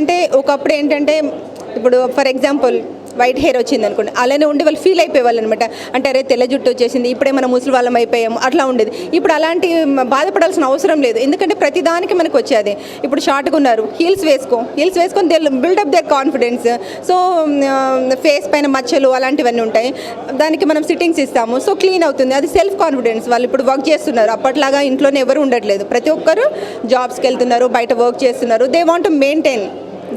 అంటే ఒకప్పుడు ఏంటంటే ఇప్పుడు ఫర్ ఎగ్జాంపుల్ వైట్ హెయిర్ వచ్చింది అనుకోండి అలానే ఉండి వాళ్ళు ఫీల్ అయిపోయేవాళ్ళు అనమాట అంటే అరే తెల్ల జుట్టు వచ్చేసింది ఇప్పుడే మనం ముసలి వాళ్ళం అయిపోయాము అట్లా ఉండేది. ఇప్పుడు అలాంటి బాధపడాల్సిన అవసరం లేదు. ఎందుకంటే ప్రతి దానికి మనకు వచ్చేది. ఇప్పుడు షార్ట్గా ఉన్నారు హీల్స్ వేసుకో హీల్స్ వేసుకొని they build up their confidence so face పైన మచ్చలు అలాంటివన్నీ ఉంటాయి. దానికి మనం సిట్టింగ్స్ ఇస్తాము. సో క్లీన్ అవుతుంది. అది సెల్ఫ్ కాన్ఫిడెన్స్ వాళ్ళు ఇప్పుడు వర్క్ చేస్తున్నారు. అప్పట్లాగా ఇంట్లోనే ఎవరు ఉండట్లేదు. ప్రతి ఒక్కరు జాబ్స్కి వెళ్తున్నారు బయట వర్క్ చేస్తున్నారు. They want to maintain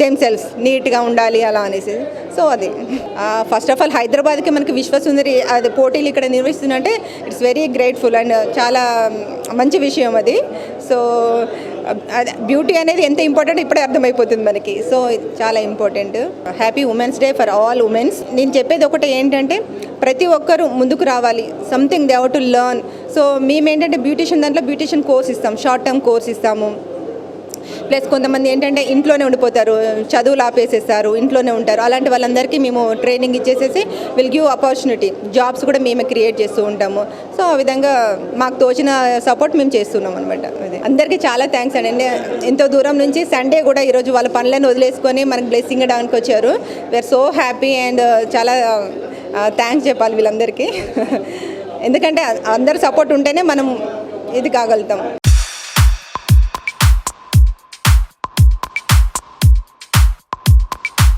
them self నీట్గా ఉండాలి అలా అనేసి. సో అది. ఫస్ట్ ఆఫ్ ఆల్ హైదరాబాద్కి మనకి విశ్వసుందరి అది పోటీలు ఇక్కడ నిర్వహిస్తుందంటే ఇట్స్ వెరీ గ్రేట్ఫుల్ అండ్ చాలా మంచి విషయం అది. సో బ్యూటీ అనేది ఎంత ఇంపార్టెంట్ ఇప్పుడే అర్థమైపోతుంది మనకి. సో చాలా important happy women's day for all women's నేను చెప్పేది ఒకటి ఏంటంటే ప్రతి ఒక్కరూ ముందుకు రావాలి. Something they to learn so మేము ఏంటంటే బ్యూటిషియన్ దాంట్లో బ్యూటీషియన్ కోర్స్ ఇస్తాం. షార్ట్ టర్మ్ కోర్స్ ఇస్తాము. ప్లస్ కొంతమంది ఏంటంటే ఇంట్లోనే ఉండిపోతారు చదువులు ఆపేసేస్తారు ఇంట్లోనే ఉంటారు. అలాంటి వాళ్ళందరికీ మేము ట్రైనింగ్ ఇచ్చేసేసి విల్ గివ్ ఆపర్చునిటీ జాబ్స్ కూడా మేమే క్రియేట్ చేస్తూ ఉంటాము. సో ఆ విధంగా మాకు తోచిన సపోర్ట్ మేము చేస్తున్నాం అనమాట అది. అందరికీ చాలా థ్యాంక్స్ అండి. ఎంతో దూరం నుంచి సండే కూడా ఈరోజు వాళ్ళ పనులను వదిలేసుకొని మనకి బ్లెస్సింగ్ ఇవ్వడానికి వచ్చారు. We are so happy and చాలా థ్యాంక్స్ చెప్పాలి వీళ్ళందరికీ. ఎందుకంటే అందరు సపోర్ట్ ఉంటేనే మనం ఇది కాగలుగుతాం.